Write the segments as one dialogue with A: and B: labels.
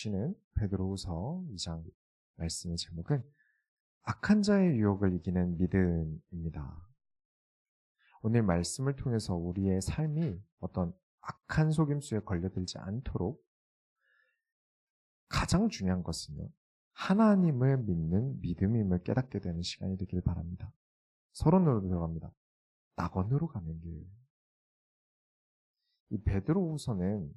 A: 주시는 베드로후서 2장 말씀의 제목은 악한 자의 유혹을 이기는 믿음입니다. 오늘 말씀을 통해서 우리의 삶이 어떤 악한 속임수에 걸려들지 않도록 가장 중요한 것은요. 하나님을 믿는 믿음임을 깨닫게 되는 시간이 되길 바랍니다. 서론으로 들어갑니다. 낙원으로 가는 길. 이 베드로후서는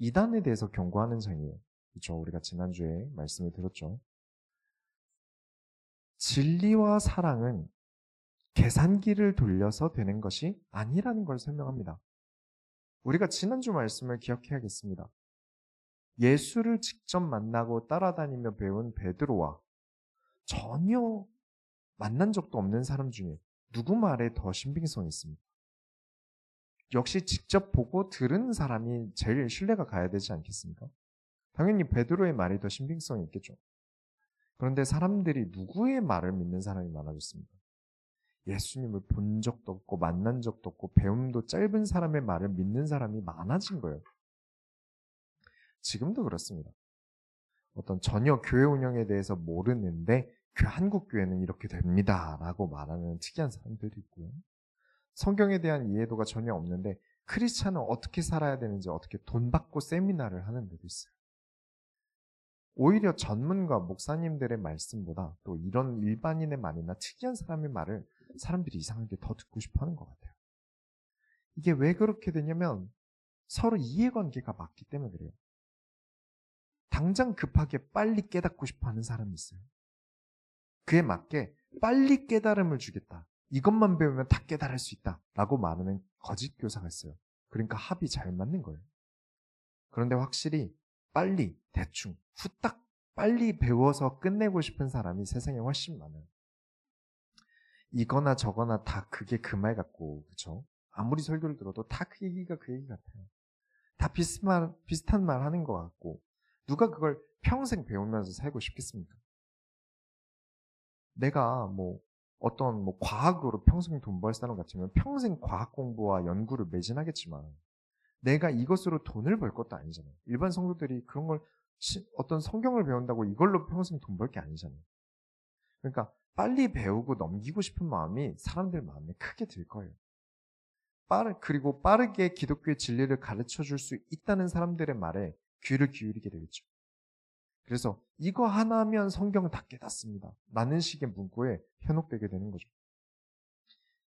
A: 이단에 대해서 경고하는 장이에요. 그렇죠? 우리가 지난주에 말씀을 들었죠. 진리와 사랑은 계산기를 돌려서 되는 것이 아니라는 걸 설명합니다. 우리가 지난주 말씀을 기억해야겠습니다. 예수를 직접 만나고 따라다니며 배운 베드로와 전혀 만난 적도 없는 사람 중에 누구 말에 더 신빙성이 있습니까? 역시 직접 보고 들은 사람이 제일 신뢰가 가야 되지 않겠습니까? 당연히 베드로의 말이 더 신빙성이 있겠죠. 그런데 사람들이 누구의 말을 믿는 사람이 많아졌습니까? 예수님을 본 적도 없고 만난 적도 없고 배움도 짧은 사람의 말을 믿는 사람이 많아진 거예요. 지금도 그렇습니다. 어떤 전혀 교회 운영에 대해서 모르는데 그 한국 교회는 이렇게 됩니다라고 말하는 특이한 사람들이 있고요. 성경에 대한 이해도가 전혀 없는데 크리스찬은 어떻게 살아야 되는지 어떻게 돈 받고 세미나를 하는 데도 있어요. 오히려 전문가 목사님들의 말씀보다 또 이런 일반인의 말이나 특이한 사람의 말을 사람들이 이상하게 더 듣고 싶어 하는 것 같아요. 이게 왜 그렇게 되냐면 서로 이해관계가 맞기 때문에 그래요. 당장 급하게 빨리 깨닫고 싶어 하는 사람이 있어요. 그에 맞게 빨리 깨달음을 주겠다. 이것만 배우면 다 깨달을 수 있다. 라고 말하는 거짓 교사가 있어요. 그러니까 합이 잘 맞는 거예요. 그런데 확실히 빨리, 대충, 후딱 빨리 배워서 끝내고 싶은 사람이 세상에 훨씬 많아요. 이거나 저거나 다 그게 그 말 같고, 그쵸? 아무리 설교를 들어도 다 그 얘기가 그 얘기 같아요. 다 비슷한, 비슷한 말 하는 것 같고, 누가 그걸 평생 배우면서 살고 싶겠습니까? 내가 뭐 어떤 뭐 과학으로 평생 돈 벌 사람 같으면 평생 과학 공부와 연구를 매진하겠지만 내가 이것으로 돈을 벌 것도 아니잖아요. 일반 성도들이 그런 걸 어떤 성경을 배운다고 이걸로 평생 돈 벌 게 아니잖아요. 그러니까 빨리 배우고 넘기고 싶은 마음이 사람들 마음에 크게 들 거예요. 빠르, 그리고 빠르게 기독교의 진리를 가르쳐 줄 수 있다는 사람들의 말에 귀를 기울이게 되겠죠. 그래서 이거 하나면 성경을 다 깨닫습니다. 라는 식의 문구에 현혹되게 되는 거죠.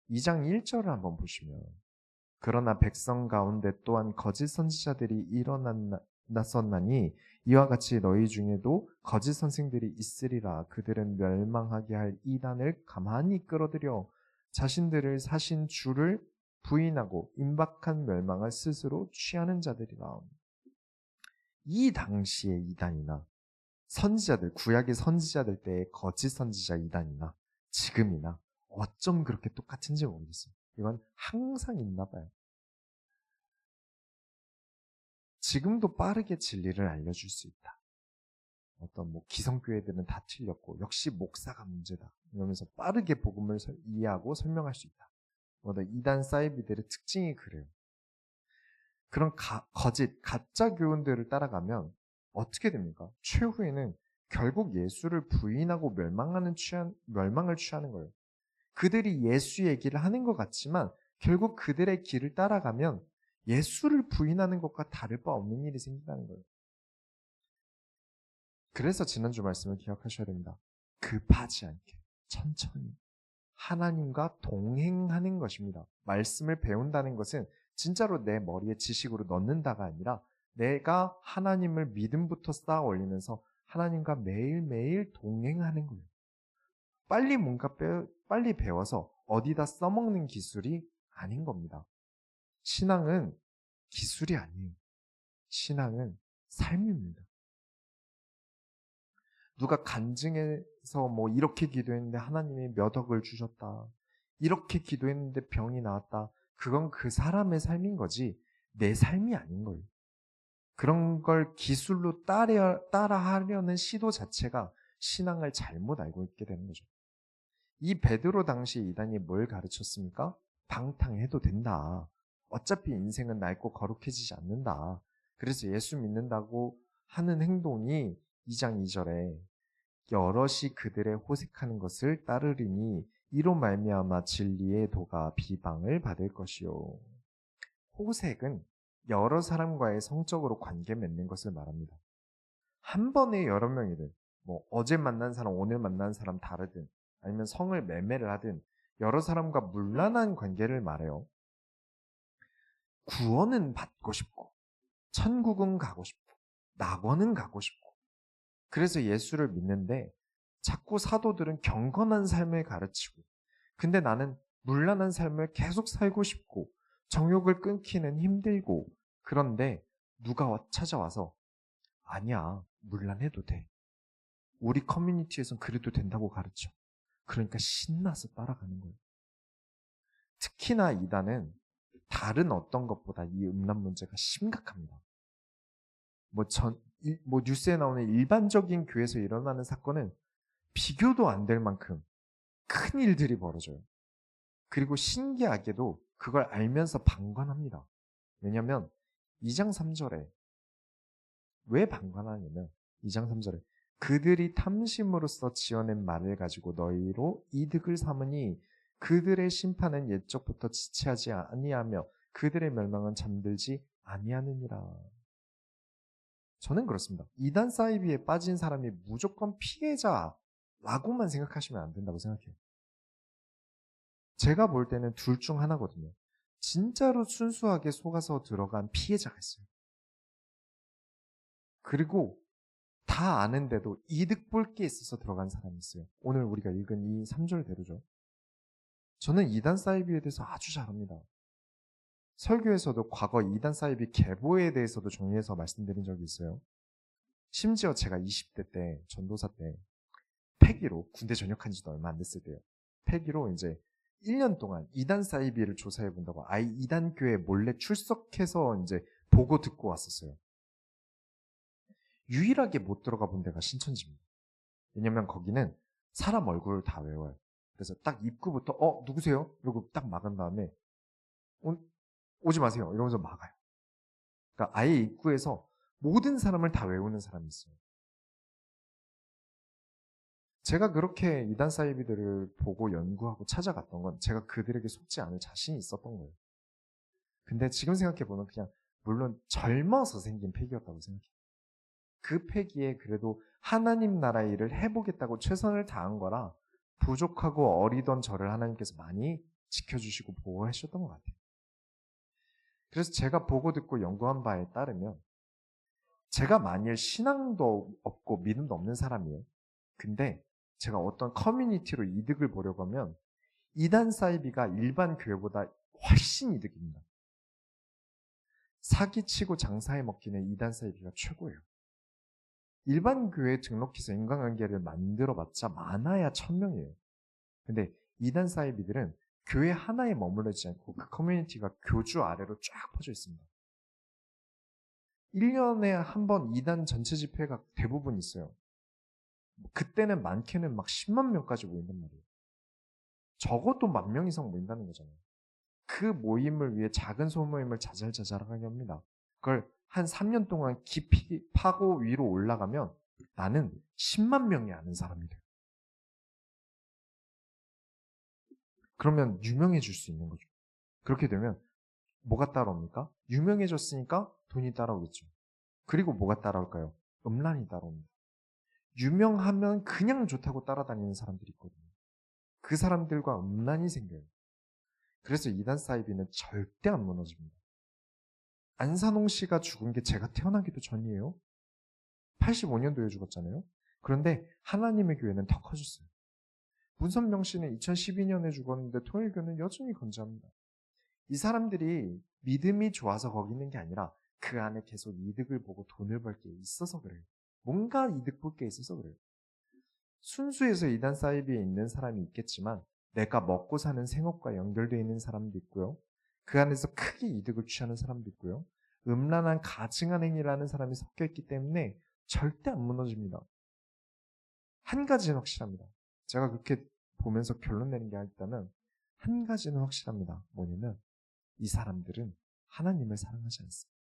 A: 2장 1절을 한번 보시면 그러나 백성 가운데 또한 거짓 선지자들이 일어났었나니 이와 같이 너희 중에도 거짓 선생들이 있으리라 그들은 멸망하게 할 이단을 가만히 끌어들여 자신들을 사신 주를 부인하고 임박한 멸망을 스스로 취하는 자들이라. 이 당시의 이단이나 선지자들, 구약의 선지자들 때의 거짓 선지자 이단이나 지금이나 어쩜 그렇게 똑같은지 모르겠어요. 이건 항상 있나 봐요. 지금도 빠르게 진리를 알려줄 수 있다. 어떤 뭐 기성교회들은 다 틀렸고 역시 목사가 문제다. 이러면서 빠르게 복음을 이해하고 설명할 수 있다. 뭐 이단 사이비들의 특징이 그래요. 그런 가, 거짓 가짜 교훈들을 따라가면 어떻게 됩니까? 최후에는 결국 예수를 부인하고 멸망하는 취한, 멸망을 취하는 거예요. 그들이 예수 얘기를 하는 것 같지만 결국 그들의 길을 따라가면 예수를 부인하는 것과 다를 바 없는 일이 생긴다는 거예요. 그래서 지난주 말씀을 기억하셔야 됩니다. 급하지 않게 천천히 하나님과 동행하는 것입니다. 말씀을 배운다는 것은 진짜로 내 머리에 지식으로 넣는다가 아니라 내가 하나님을 믿음부터 쌓아 올리면서 하나님과 매일매일 동행하는 거예요. 빨리 뭔가 빼, 빨리 배워서 어디다 써먹는 기술이 아닌 겁니다. 신앙은 기술이 아니에요. 신앙은 삶입니다. 누가 간증해서 뭐 이렇게 기도했는데 하나님이 몇 억을 주셨다. 이렇게 기도했는데 병이 나왔다. 그건 그 사람의 삶인 거지 내 삶이 아닌 거예요. 그런 걸 기술로 따라, 따라 하려는 시도 자체가 신앙을 잘못 알고 있게 되는 거죠. 이 베드로 당시 이단이 뭘 가르쳤습니까? 방탕해도 된다. 어차피 인생은 낡고 거룩해지지 않는다. 그래서 예수 믿는다고 하는 행동이 2장 2절에 여럿이 그들의 호색하는 것을 따르리니 이로 말미암아 진리의 도가 비방을 받을 것이요. 호색은 여러 사람과의 성적으로 관계 맺는 것을 말합니다. 한 번에 여러 명이든 뭐 어제 만난 사람 오늘 만난 사람 다르든 아니면 성을 매매를 하든 여러 사람과 물란한 관계를 말해요. 구원은 받고 싶고 천국은 가고 싶고 낙원은 가고 싶고. 그래서 예수를 믿는데 자꾸 사도들은 경건한 삶을 가르치고 근데 나는 물란한 삶을 계속 살고 싶고 정욕을 끊기는 힘들고 그런데 누가 찾아와서 아니야 물란해도 돼. 우리 커뮤니티에선 그래도 된다고 가르쳐 그러니까 신나서 따라가는 거예요 특히나 이단은 다른 어떤 것보다 이 음란 문제가 심각합니다 뭐 전, 뭐 뉴스에 나오는 일반적인 교회에서 일어나는 사건은 비교도 안 될 만큼 큰 일들이 벌어져요. 그리고 신기하게도 그걸 알면서 방관합니다. 왜냐하면 2장 3절에 왜 방관하냐면 2장 3절에 그들이 탐심으로써 지어낸 말을 가지고 너희로 이득을 삼으니 그들의 심판은 옛적부터 지체하지 아니하며 그들의 멸망은 잠들지 아니하느니라. 저는 그렇습니다. 이단 사이비에 빠진 사람이 무조건 피해자라고만 생각하시면 안 된다고 생각해요. 제가 볼 때는 둘 중 하나거든요. 진짜로 순수하게 속아서 들어간 피해자가 있어요. 그리고 다 아는데도 이득 볼 게 있어서 들어간 사람이 있어요. 오늘 우리가 읽은 이 3절대로죠. 저는 이단 사이비에 대해서 아주 잘합니다. 설교에서도 과거 이단 사이비 계보에 대해서도 정리해서 말씀드린 적이 있어요. 심지어 제가 20대 때, 전도사 때, 폐기로, 군대 전역한 지도 얼마 안 됐을 때요. 폐기로 이제 1년 동안 이단 사이비를 조사해 본다고 아이 이단 교회 몰래 출석해서 이제 보고 듣고 왔었어요. 유일하게 못 들어가 본 데가 신천지입니다. 왜냐면 거기는 사람 얼굴을 다 외워요. 그래서 딱 입구부터 어 누구세요? 이러고 딱 막은 다음에 오지 마세요. 이러면서 막아요. 그러니까 아예 입구에서 모든 사람을 다 외우는 사람이 있어요. 제가 그렇게 이단 사이비들을 보고 연구하고 찾아갔던 건 제가 그들에게 속지 않을 자신이 있었던 거예요. 근데 지금 생각해보면 그냥 물론 젊어서 생긴 폐기였다고 생각해요. 그 폐기에 그래도 하나님 나라 일을 해보겠다고 최선을 다한 거라 부족하고 어리던 저를 하나님께서 많이 지켜주시고 보호하셨던 것 같아요. 그래서 제가 보고 듣고 연구한 바에 따르면 제가 만일 신앙도 없고 믿음도 없는 사람이에요. 근데 제가 어떤 커뮤니티로 이득을 보려고 하면 이단 사이비가 일반 교회보다 훨씬 이득입니다. 사기치고 장사해 먹기는 이단 사이비가 최고예요. 일반 교회 등록해서 인간관계를 만들어봤자 많아야 천명이에요. 근데 이단 사이비들은 교회 하나에 머물러있지 않고 그 커뮤니티가 교주 아래로 쫙 퍼져 있습니다. 1년에 한 번 이단 전체 집회가 대부분 있어요. 그때는 많게는 막 10만 명까지 모인단 말이에요. 적어도 만 명 이상 모인다는 거잖아요. 그 모임을 위해 작은 소모임을 자잘자잘하게 합니다. 그걸 한 3년 동안 깊이 파고 위로 올라가면 나는 10만 명이 아는 사람이 돼요. 그러면 유명해질 수 있는 거죠. 그렇게 되면 뭐가 따라옵니까? 유명해졌으니까 돈이 따라오겠죠. 그리고 뭐가 따라올까요? 음란이 따라옵니다. 유명하면 그냥 좋다고 따라다니는 사람들이 있거든요. 그 사람들과 음란이 생겨요. 그래서 이단 사이비는 절대 안 무너집니다. 안산홍 씨가 죽은 게 제가 태어나기도 전이에요. 85년도에 죽었잖아요. 그런데 하나님의 교회는 더 커졌어요. 문선명 씨는 2012년에 죽었는데 통일교는 여전히 건재합니다. 이 사람들이 믿음이 좋아서 거기 있는 게 아니라 그 안에 계속 이득을 보고 돈을 벌 게 있어서 그래요. 뭔가 이득 볼 게 있어서 그래요. 순수해서 이단 사이비에 있는 사람이 있겠지만 내가 먹고 사는 생업과 연결되어 있는 사람도 있고요. 그 안에서 크게 이득을 취하는 사람도 있고요. 음란한 가증한 행위를 하는 사람이 섞여 있기 때문에 절대 안 무너집니다. 한 가지는 확실합니다. 제가 그렇게 보면서 결론 내는 게 있다면 한 가지는 확실합니다. 뭐냐면 이 사람들은 하나님을 사랑하지 않습니다.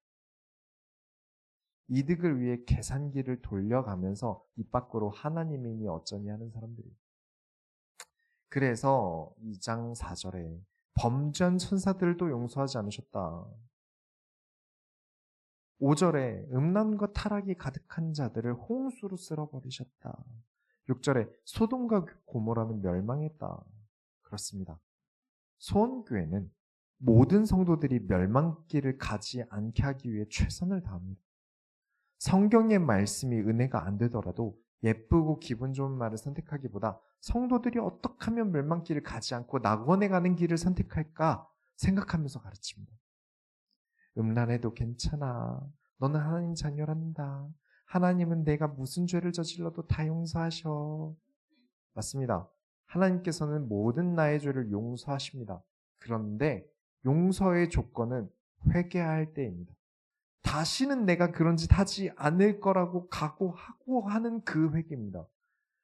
A: 이득을 위해 계산기를 돌려가면서 입 밖으로 하나님이니 어쩌니 하는 사람들이. 그래서 2장 4절에 범죄한 천사들도 용서하지 않으셨다. 5절에 음란과 타락이 가득한 자들을 홍수로 쓸어버리셨다. 6절에 소돔과 고모라는 멸망했다. 그렇습니다. 소원교회는 모든 성도들이 멸망길을 가지 않게 하기 위해 최선을 다합니다. 성경의 말씀이 은혜가 안 되더라도 예쁘고 기분 좋은 말을 선택하기보다 성도들이 어떻게 하면 멸망길을 가지 않고 낙원에 가는 길을 선택할까 생각하면서 가르칩니다. 음란해도 괜찮아. 너는 하나님 자녀란다. 하나님은 내가 무슨 죄를 저질러도 다 용서하셔. 맞습니다. 하나님께서는 모든 나의 죄를 용서하십니다. 그런데 용서의 조건은 회개할 때입니다. 다시는 내가 그런 짓 하지 않을 거라고 각오하고 하는 그 회개입니다.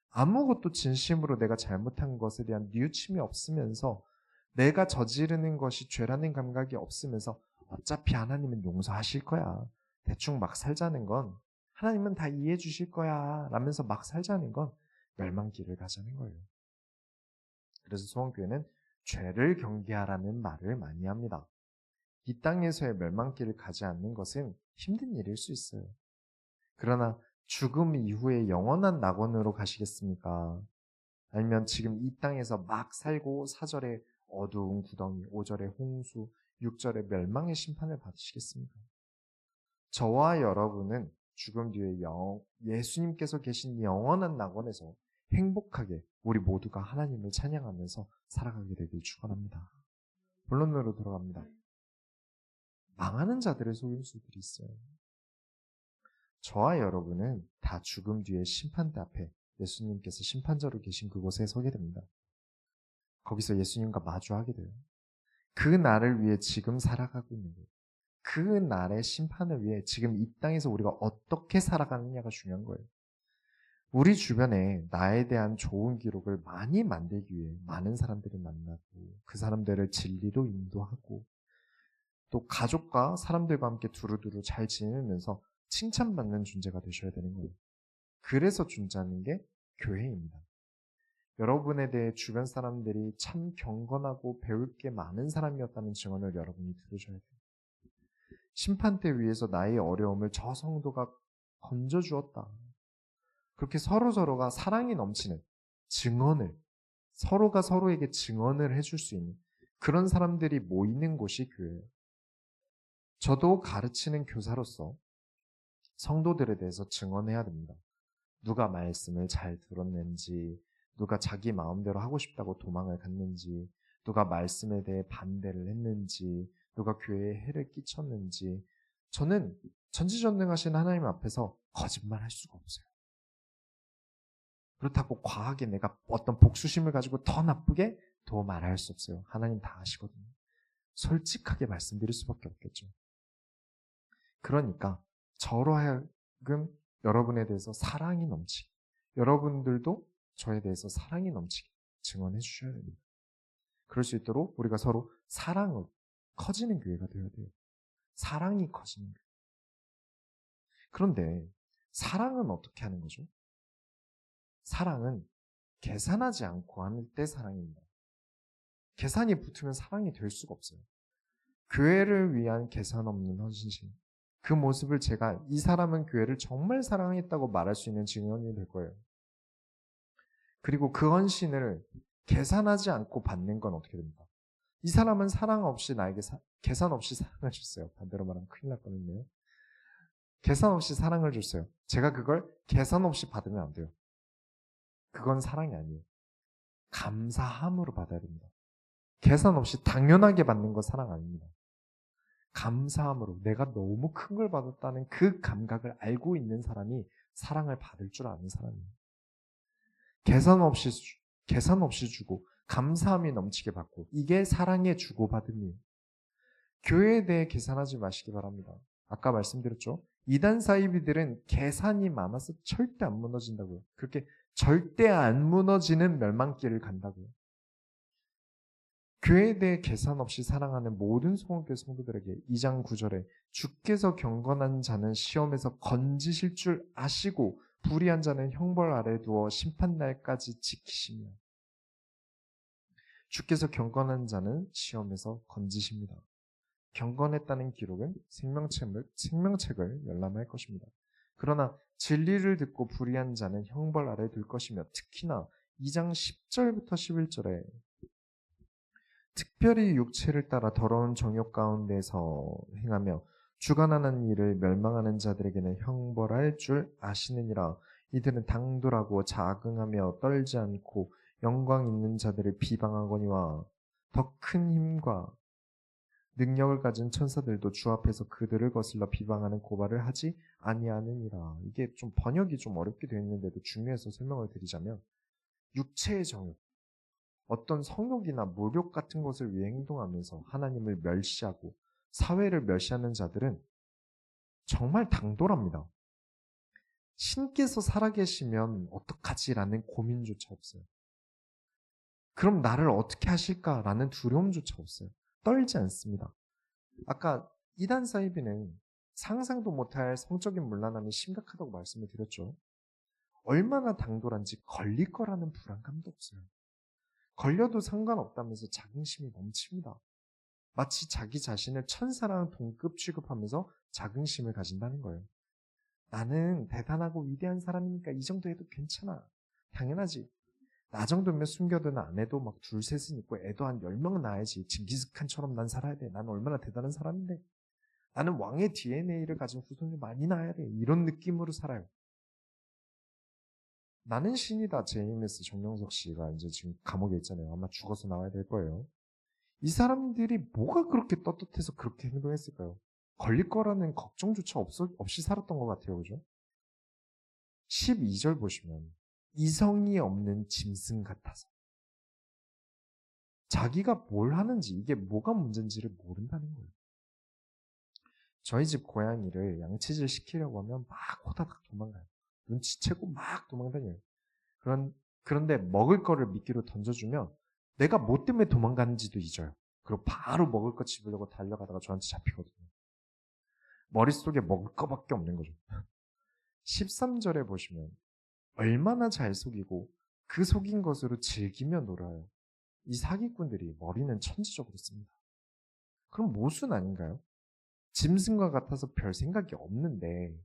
A: 아무것도 진심으로 내가 잘못한 것에 대한 뉘우침이 없으면서 내가 저지르는 것이 죄라는 감각이 없으면서 어차피 하나님은 용서하실 거야. 대충 막 살자는 건 하나님은 다 이해해 주실 거야. 라면서 막 살자는 건 멸망길을 가자는 거예요. 그래서 소원교회는 죄를 경계하라는 말을 많이 합니다. 이 땅에서의 멸망길을 가지 않는 것은 힘든 일일 수 있어요. 그러나 죽음 이후에 영원한 낙원으로 가시겠습니까? 아니면 지금 이 땅에서 막 살고 사절에 어두운 구덩이, 5절에 홍수, 6절에 멸망의 심판을 받으시겠습니까? 저와 여러분은 죽음 뒤에 영, 예수님께서 계신 영원한 낙원에서 행복하게 우리 모두가 하나님을 찬양하면서 살아가게 되길 축원합니다. 본론으로 돌아갑니다. 망하는 자들의 속임수들이 있어요. 저와 여러분은 다 죽음 뒤에 심판대 앞에 예수님께서 심판자로 계신 그곳에 서게 됩니다. 거기서 예수님과 마주하게 돼요. 그 날을 위해 지금 살아가고 있는 거예요. 그 날의 심판을 위해 지금 이 땅에서 우리가 어떻게 살아가느냐가 중요한 거예요. 우리 주변에 나에 대한 좋은 기록을 많이 만들기 위해 많은 사람들을 만나고 그 사람들을 진리로 인도하고 또 가족과 사람들과 함께 두루두루 잘 지내면서 칭찬받는 존재가 되셔야 되는 거예요. 그래서 존재하는 게 교회입니다. 여러분에 대해 주변 사람들이 참 경건하고 배울 게 많은 사람이었다는 증언을 여러분이 들으셔야 돼요. 심판대 위에서 나의 어려움을 저 성도가 건져주었다. 그렇게 서로서로가 사랑이 넘치는 증언을, 서로가 서로에게 증언을 해줄 수 있는 그런 사람들이 모이는 곳이 교회예요. 저도 가르치는 교사로서 성도들에 대해서 증언해야 됩니다. 누가 말씀을 잘 들었는지, 누가 자기 마음대로 하고 싶다고 도망을 갔는지, 누가 말씀에 대해 반대를 했는지, 누가 교회에 해를 끼쳤는지, 저는 전지전능하신 하나님 앞에서 거짓말 할 수가 없어요. 그렇다고 과하게 내가 어떤 복수심을 가지고 더 나쁘게 더 말할 수 없어요. 하나님 다 아시거든요. 솔직하게 말씀드릴 수밖에 없겠죠. 그러니까 저로 하여금 여러분에 대해서 사랑이 넘치게, 여러분들도 저에 대해서 사랑이 넘치게 증언해 주셔야 됩니다. 그럴 수 있도록 우리가 서로 사랑을 커지는 교회가 되어야 돼요. 사랑이 커지는 교회. 그런데 사랑은 어떻게 하는 거죠? 사랑은 계산하지 않고 하는 때 사랑입니다. 계산이 붙으면 사랑이 될 수가 없어요. 교회를 위한 계산 없는 헌신심. 그 모습을 제가 이 사람은 교회를 정말 사랑했다고 말할 수 있는 증언이 될 거예요. 그리고 그 헌신을 계산하지 않고 받는 건 어떻게 됩니까? 이 사람은 사랑 없이 나에게 사, 계산 없이 사랑을 줬어요. 반대로 말하면 큰일 날 뻔했네요. 계산 없이 사랑을 줬어요. 제가 그걸 계산 없이 받으면 안 돼요. 그건 사랑이 아니에요. 감사함으로 받아야 됩니다. 계산 없이 당연하게 받는 건 사랑 아닙니다. 감사함으로 내가 너무 큰 걸 받았다는 그 감각을 알고 있는 사람이 사랑을 받을 줄 아는 사람이에요. 계산 없이 계산 없이 주고 감사함이 넘치게 받고 이게 사랑의 주고받음이에요. 교회에 대해 계산하지 마시기 바랍니다. 아까 말씀드렸죠. 이단 사이비들은 계산이 많아서 절대 안 무너진다고요. 그렇게 절대 안 무너지는 멸망길을 간다고요. 교회에 대해 계산 없이 사랑하는 모든 송원교회 성도들에게 2장 9절에 주께서 경건한 자는 시험에서 건지실 줄 아시고 불의한 자는 형벌 아래 두어 심판날까지 지키시며 주께서 경건한 자는 시험에서 건지십니다. 경건했다는 기록은 생명책을, 생명책을 열람할 것입니다. 그러나 진리를 듣고 불의한 자는 형벌 아래 둘 것이며 특히나 2장 10절부터 11절에 특별히 육체를 따라 더러운 정욕 가운데서 행하며 주관하는 일을 멸망하는 자들에게는 형벌할 줄 아시느니라. 이들은 당돌하고 자긍하며 떨지 않고 영광 있는 자들을 비방하거니와 더 큰 힘과 능력을 가진 천사들도 주 앞에서 그들을 거슬러 비방하는 고발을 하지 아니하느니라. 이게 좀 번역이 좀 어렵게 되어 있는데도 중요해서 설명을 드리자면 육체의 정욕, 어떤 성욕이나 무욕 같은 것을 위해 행동하면서 하나님을 멸시하고 사회를 멸시하는 자들은 정말 당돌합니다. 신께서 살아계시면 어떡하지라는 고민조차 없어요. 그럼 나를 어떻게 하실까라는 두려움조차 없어요. 떨지 않습니다. 아까 이단 사이비는 상상도 못할 성적인 문란함이 심각하다고 말씀을 드렸죠. 얼마나 당돌한지 걸릴 거라는 불안감도 없어요. 걸려도 상관없다면서 자긍심이 넘칩니다. 마치 자기 자신을 천사랑 동급 취급하면서 자긍심을 가진다는 거예요. 나는 대단하고 위대한 사람이니까 이 정도 해도 괜찮아. 당연하지. 나 정도면 숨겨둔 아내도 막 둘, 셋은 있고 애도 한 열 명은 낳아야지. 징기스칸처럼 난 살아야 돼. 난 얼마나 대단한 사람인데. 나는 왕의 DNA를 가진 후손을 많이 낳아야 돼. 이런 느낌으로 살아요. 나는 신이다. JMS 정명석 씨가 이제 지금 감옥에 있잖아요. 아마 죽어서 나와야 될 거예요. 이 사람들이 뭐가 그렇게 떳떳해서 그렇게 행동했을까요? 걸릴 거라는 걱정조차 없, 없이 살았던 것 같아요. 그죠? 12절 보시면 이성이 없는 짐승 같아서 자기가 뭘 하는지 이게 뭐가 문제인지를 모른다는 거예요. 저희 집 고양이를 양치질 시키려고 하면 막 호다닥 도망가요. 눈치채고 막 도망다녀요. 그런, 그런데 먹을 거를 미끼로 던져주면 내가 뭐 때문에 도망가는지도 잊어요. 그리고 바로 먹을 거 집으려고 달려가다가 저한테 잡히거든요. 머릿속에 먹을 거밖에 없는 거죠. 13절에 보시면 얼마나 잘 속이고 그 속인 것으로 즐기며 놀아요. 이 사기꾼들이 머리는 천지적으로 씁니다. 그럼 모순 아닌가요? 짐승과 같아서 별 생각이 없는데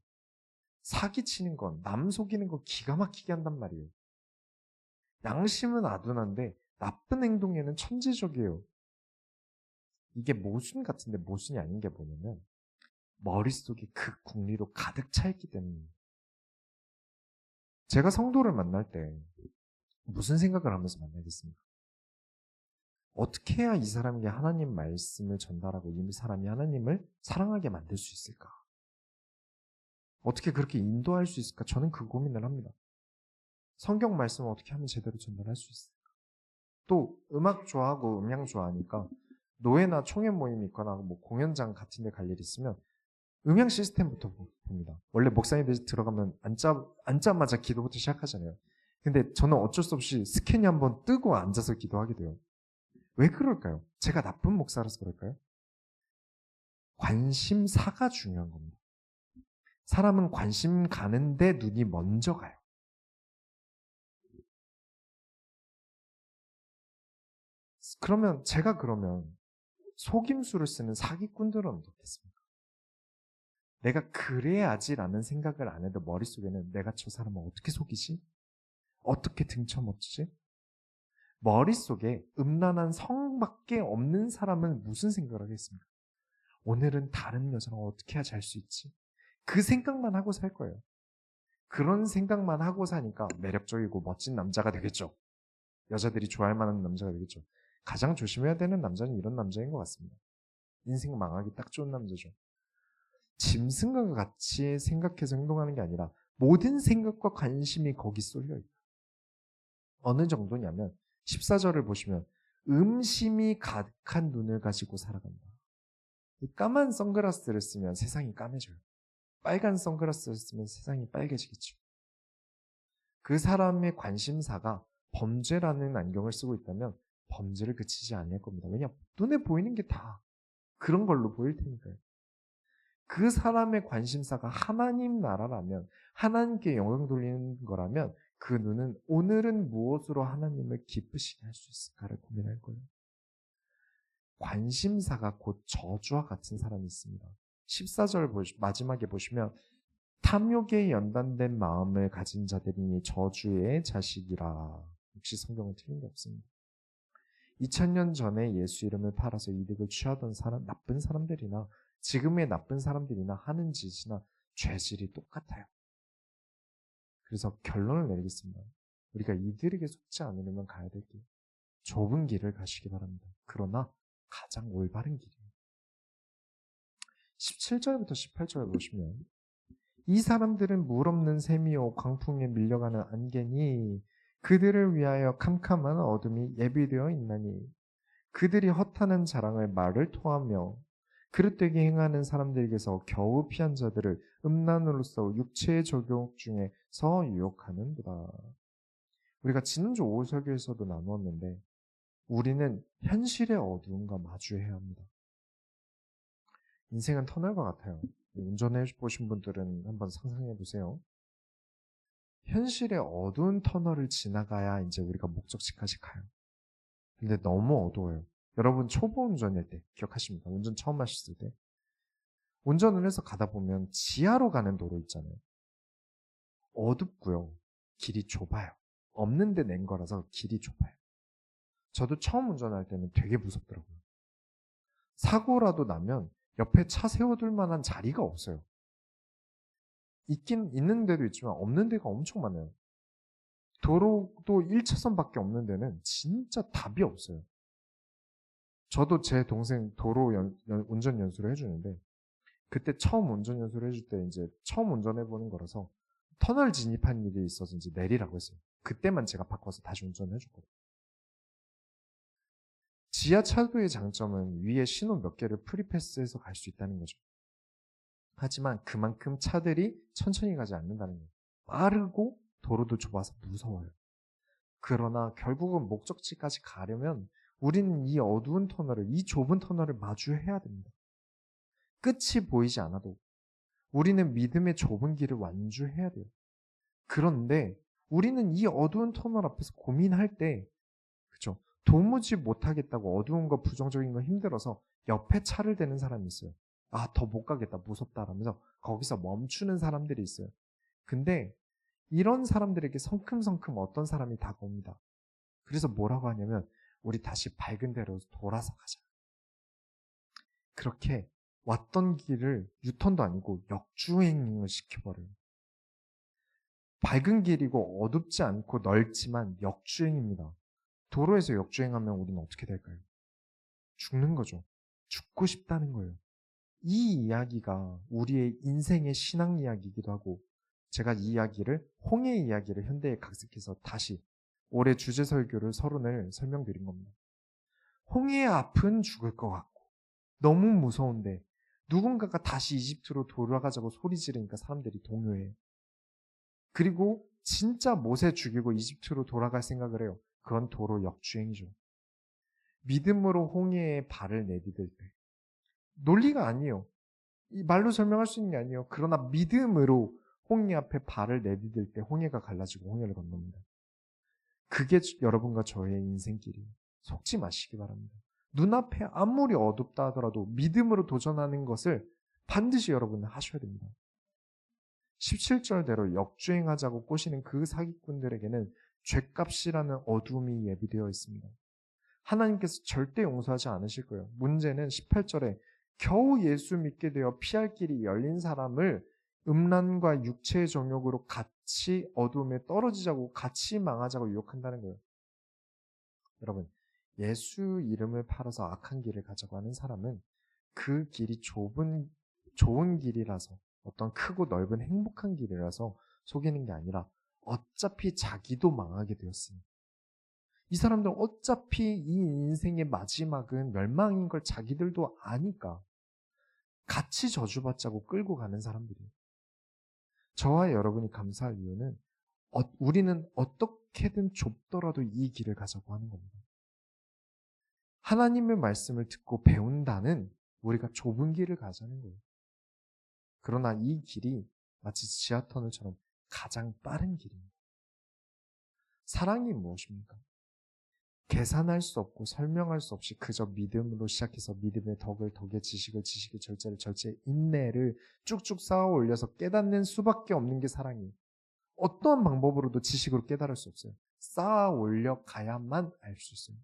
A: 사기치는 건, 남 속이는 건 기가 막히게 한단 말이에요. 양심은 아둔한데 나쁜 행동에는 천재적이에요. 이게 모순 같은데 모순이 아닌 게 뭐냐면 머릿속이 그 국리로 가득 차 있기 때문이에요. 제가 성도를 만날 때 무슨 생각을 하면서 만나겠습니까? 어떻게 해야 이 사람에게 하나님 말씀을 전달하고 이 사람이 하나님을 사랑하게 만들 수 있을까? 어떻게 그렇게 인도할 수 있을까? 저는 그 고민을 합니다. 성경 말씀을 어떻게 하면 제대로 전달할 수 있을까? 또 음악 좋아하고 음향 좋아하니까 노예나 총회 모임이 있거나 뭐 공연장 같은 데 갈일 있으면 음향 시스템부터 봅니다. 원래 목사님들이 들어가면 앉자, 앉자마자 기도부터 시작하잖아요. 근데 저는 어쩔 수 없이 스캔이 한번 뜨고 앉아서 기도하게 돼요. 왜 그럴까요? 제가 나쁜 목사라서 그럴까요? 관심사가 중요한 겁니다. 사람은 관심 가는데 눈이 먼저 가요. 그러면 제가 그러면 속임수를 쓰는 사기꾼들은 어떻겠습니까? 내가 그래야지라는 생각을 안 해도 머릿속에는 내가 저 사람을 어떻게 속이지? 어떻게 등쳐먹지? 머릿속에 음란한 성밖에 없는 사람은 무슨 생각을 하겠습니까? 오늘은 다른 여자랑 어떻게 해야 잘 수 있지? 그 생각만 하고 살 거예요. 그런 생각만 하고 사니까 매력적이고 멋진 남자가 되겠죠. 여자들이 좋아할 만한 남자가 되겠죠. 가장 조심해야 되는 남자는 이런 남자인 것 같습니다. 인생 망하기 딱 좋은 남자죠. 짐승과 같이 생각해서 행동하는 게 아니라 모든 생각과 관심이 거기 쏠려 있다. 어느 정도냐면 14절을 보시면 음심이 가득한 눈을 가지고 살아간다. 까만 선글라스를 쓰면 세상이 까매져요. 빨간 선글라스를 쓰면 세상이 빨개지겠죠. 그 사람의 관심사가 범죄라는 안경을 쓰고 있다면 범죄를 그치지 아니할 겁니다. 왜냐 눈에 보이는 게 다 그런 걸로 보일 테니까요. 그 사람의 관심사가 하나님 나라라면 하나님께 영광 돌리는 거라면 그 눈은 오늘은 무엇으로 하나님을 기쁘시게 할 수 있을까를 고민할 거예요. 관심사가 곧 저주와 같은 사람이 있습니다. 14절 보시, 마지막에 보시면 탐욕에 연단된 마음을 가진 자들이 저주의 자식이라. 역시 성경은 틀린 게 없습니다. 2000년 전에 예수 이름을 팔아서 이득을 취하던 사람, 나쁜 사람들이나 지금의 나쁜 사람들이나 하는 짓이나 죄질이 똑같아요. 그래서 결론을 내리겠습니다. 우리가 이들에게 속지 않으려면 가야 될 길, 좁은 길을 가시기 바랍니다. 그러나 가장 올바른 길이에요. 17절부터 18절 보시면 이 사람들은 물 없는 샘이요 광풍에 밀려가는 안개니 그들을 위하여 캄캄한 어둠이 예비되어 있나니 그들이 허탄한 자랑을 말을 토하며 그릇되게 행하는 사람들에게서 겨우 피한 자들을 음란으로서 육체의 적용 중에서 유혹하는도다. 우리가 지난주 오후 설교에서도 나누었는데 우리는 현실의 어두움과 마주해야 합니다. 인생은 터널과 같아요. 운전해 보신 분들은 한번 상상해 보세요. 현실의 어두운 터널을 지나가야 이제 우리가 목적지까지 가요. 근데 너무 어두워요. 여러분 초보 운전일 때 기억하십니까? 운전 처음 하셨을 때 운전을 해서 가다 보면 지하로 가는 도로 있잖아요. 어둡고요. 길이 좁아요. 없는데 낸 거라서 길이 좁아요. 저도 처음 운전할 때는 되게 무섭더라고요. 사고라도 나면 옆에 차 세워둘 만한 자리가 없어요. 있긴 있는 데도 있지만 없는 데가 엄청 많아요. 도로도 1차선밖에 없는 데는 진짜 답이 없어요. 저도 제 동생 도로 연, 연, 운전 연수를 해주는데 그때 처음 운전 연수를 해줄 때 이제 처음 운전해 보는 거라서 터널 진입한 일이 있어서 이제 내리라고 했어요. 그때만 제가 바꿔서 다시 운전해 줬거든요. 지하철도의 장점은 위에 신호 몇 개를 프리패스해서 갈 수 있다는 거죠. 하지만 그만큼 차들이 천천히 가지 않는다는 거예요. 빠르고 도로도 좁아서 무서워요. 그러나 결국은 목적지까지 가려면 우리는 이 어두운 터널을, 이 좁은 터널을 마주해야 됩니다. 끝이 보이지 않아도 우리는 믿음의 좁은 길을 완주해야 돼요. 그런데 우리는 이 어두운 터널 앞에서 고민할 때? 도무지 못하겠다고 어두운 거 부정적인 거 힘들어서 옆에 차를 대는 사람이 있어요. 아, 더 못 가겠다. 무섭다. 라면서 거기서 멈추는 사람들이 있어요. 근데 이런 사람들에게 성큼성큼 어떤 사람이 다가옵니다. 그래서 뭐라고 하냐면 우리 다시 밝은 데로 돌아서 가자. 그렇게 왔던 길을 유턴도 아니고 역주행을 시켜버려요. 밝은 길이고 어둡지 않고 넓지만 역주행입니다. 도로에서 역주행하면 우리는 어떻게 될까요? 죽는 거죠. 죽고 싶다는 거예요. 이 이야기가 우리의 인생의 신앙 이야기이기도 하고 제가 이 이야기를 홍해 이야기를 현대에 각색해서 다시 올해 주제 설교를 서론을 설명드린 겁니다. 홍해의 앞은 죽을 것 같고 너무 무서운데 누군가가 다시 이집트로 돌아가자고 소리 지르니까 사람들이 동요해요. 그리고 진짜 못에 죽이고 이집트로 돌아갈 생각을 해요. 그건 도로 역주행이죠. 믿음으로 홍해에 발을 내디딜 때 논리가 아니에요. 이 말로 설명할 수 있는 게 아니에요. 그러나 믿음으로 홍해 앞에 발을 내디딜 때 홍해가 갈라지고 홍해를 건넙니다. 그게 여러분과 저의 인생길이에요. 속지 마시기 바랍니다. 눈앞에 아무리 어둡다 하더라도 믿음으로 도전하는 것을 반드시 여러분은 하셔야 됩니다. 17절대로 역주행하자고 꼬시는 그 사기꾼들에게는 죄값이라는 어둠이 예비되어 있습니다. 하나님께서 절대 용서하지 않으실 거예요. 문제는 18절에 겨우 예수 믿게 되어 피할 길이 열린 사람을 음란과 육체의 정욕으로 같이 어둠에 떨어지자고 같이 망하자고 유혹한다는 거예요. 여러분, 예수 이름을 팔아서 악한 길을 가자고 하는 사람은 그 길이 좁은 좋은 길이라서 어떤 크고 넓은 행복한 길이라서 속이는 게 아니라 어차피 자기도 망하게 되었습니다. 이 사람들은 어차피 이 인생의 마지막은 멸망인 걸 자기들도 아니까 같이 저주받자고 끌고 가는 사람들이에요. 저와 여러분이 감사할 이유는 어, 우리는 어떻게든 좁더라도 이 길을 가자고 하는 겁니다. 하나님의 말씀을 듣고 배운다는 우리가 좁은 길을 가자는 거예요. 그러나 이 길이 마치 지하터널처럼 가장 빠른 길입니다. 사랑이 무엇입니까? 계산할 수 없고 설명할 수 없이 그저 믿음으로 시작해서 믿음의 덕을 덕의 지식을 지식의 절제를 절제의 인내를 쭉쭉 쌓아 올려서 깨닫는 수밖에 없는 게 사랑이에요. 어떠한 방법으로도 지식으로 깨달을 수 없어요. 쌓아 올려 가야만 알 수 있어요.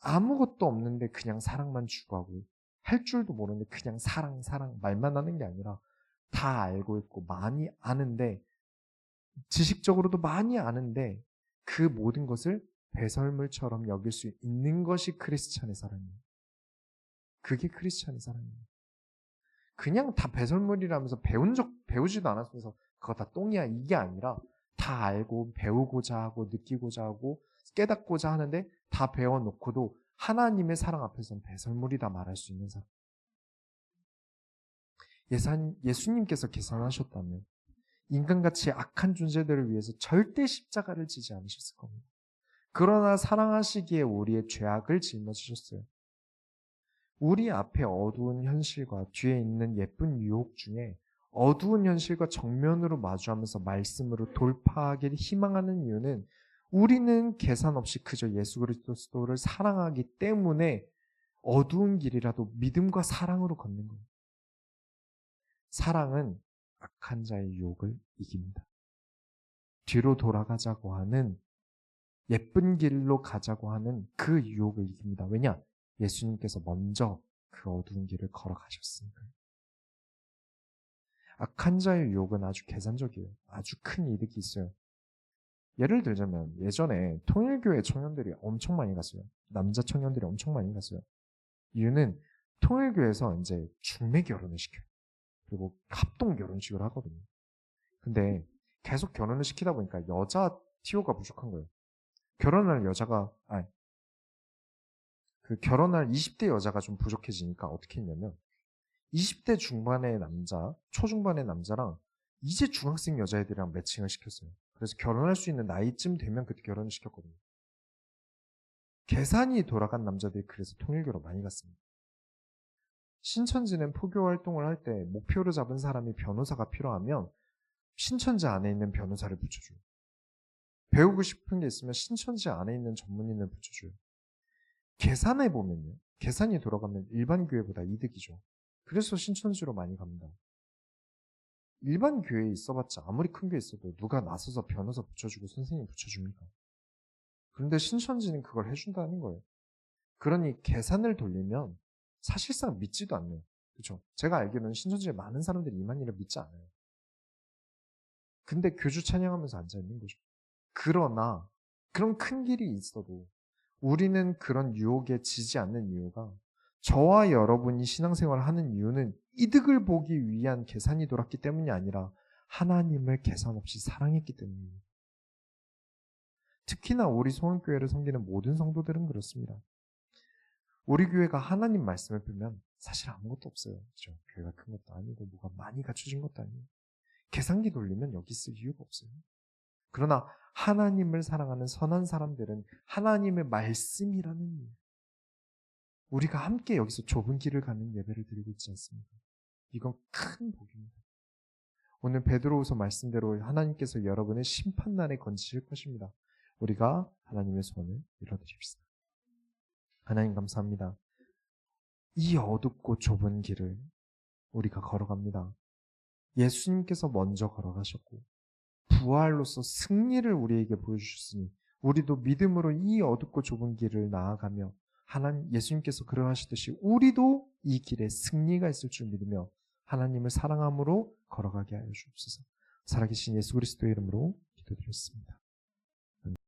A: 아무것도 없는데 그냥 사랑만 추구하고 할 줄도 모르는데 그냥 사랑 사랑 말만 하는 게 아니라 다 알고 있고 많이 아는데 지식적으로도 많이 아는데 그 모든 것을 배설물처럼 여길 수 있는 것이 크리스찬의 사랑이에요. 그게 크리스찬의 사랑이에요. 그냥 다 배설물이라면서 배운 적 배우지도 않았으면서 그거 다 똥이야 이게 아니라 다 알고 배우고자 하고 느끼고자 하고 깨닫고자 하는데 다 배워놓고도 하나님의 사랑 앞에서는 배설물이다 말할 수 있는 사람. 예산, 예수님께서 계산하셨다면 인간같이 악한 존재들을 위해서 절대 십자가를 지지 않으셨을 겁니다. 그러나 사랑하시기에 우리의 죄악을 짊어지셨어요. 우리 앞에 어두운 현실과 뒤에 있는 예쁜 유혹 중에 어두운 현실과 정면으로 마주하면서 말씀으로 돌파하기를 희망하는 이유는 우리는 계산 없이 그저 예수 그리스도를 사랑하기 때문에 어두운 길이라도 믿음과 사랑으로 걷는 거예요. 사랑은 악한 자의 유혹을 이깁니다. 뒤로 돌아가자고 하는 예쁜 길로 가자고 하는 그 유혹을 이깁니다. 왜냐? 예수님께서 먼저 그 어두운 길을 걸어가셨으니까. 악한 자의 유혹은 아주 계산적이에요. 아주 큰 이득이 있어요. 예를 들자면 예전에 통일교회 청년들이 엄청 많이 갔어요. 남자 청년들이 엄청 많이 갔어요. 이유는 통일교에서 이제 중매 결혼을 시켜요. 그리고 합동 결혼식을 하거든요. 근데 계속 결혼을 시키다 보니까 여자 티오가 부족한 거예요. 결혼할 여자가, 아니, 그 결혼할 20대 여자가 좀 부족해지니까 어떻게 했냐면 20대 중반의 남자, 초중반의 남자랑 이제 중학생 여자애들이랑 매칭을 시켰어요. 그래서 결혼할 수 있는 나이쯤 되면 그때 결혼을 시켰거든요. 계산이 돌아간 남자들이 그래서 통일교로 많이 갔습니다. 신천지는 포교 활동을 할 때 목표로 잡은 사람이 변호사가 필요하면 신천지 안에 있는 변호사를 붙여줘요. 배우고 싶은 게 있으면 신천지 안에 있는 전문인을 붙여줘요. 계산해 보면요. 계산이 돌아가면 일반 교회보다 이득이죠. 그래서 신천지로 많이 갑니다. 일반 교회에 있어봤자 아무리 큰 교회 있어도 누가 나서서 변호사 붙여주고 선생님 붙여줍니까? 그런데 신천지는 그걸 해준다는 거예요. 그러니 계산을 돌리면 사실상 믿지도 않네요. 그렇죠? 제가 알기로는 신천지에 많은 사람들이 이만희를 믿지 않아요. 근데 교주 찬양하면서 앉아 있는 거죠. 그러나 그런 큰 길이 있어도 우리는 그런 유혹에 지지 않는 이유가 저와 여러분이 신앙생활을 하는 이유는 이득을 보기 위한 계산이 돌았기 때문이 아니라 하나님을 계산 없이 사랑했기 때문입니다. 특히나 우리 소원교회를 섬기는 모든 성도들은 그렇습니다. 우리 교회가 하나님 말씀을 보면 사실 아무것도 없어요. 그죠? 교회가 큰 것도 아니고 뭐가 많이 갖춰진 것도 아니에요. 계산기 돌리면 여기 있을 이유가 없어요. 그러나 하나님을 사랑하는 선한 사람들은 하나님의 말씀이라는 이유. 우리가 함께 여기서 좁은 길을 가는 예배를 드리고 있지 않습니까? 이건 큰 복입니다. 오늘 베드로후서 말씀대로 하나님께서 여러분의 심판날에 건지실 것입니다. 우리가 하나님의 손을 밀어드립시다. 하나님 감사합니다. 이 어둡고 좁은 길을 우리가 걸어갑니다. 예수님께서 먼저 걸어가셨고 부활로서 승리를 우리에게 보여주셨으니 우리도 믿음으로 이 어둡고 좁은 길을 나아가며 하나님 예수님께서 그러하시듯이 우리도 이 길에 승리가 있을 줄 믿으며 하나님을 사랑함으로 걸어가게 하여 주옵소서. 살아계신 예수 그리스도의 이름으로 기도드렸습니다.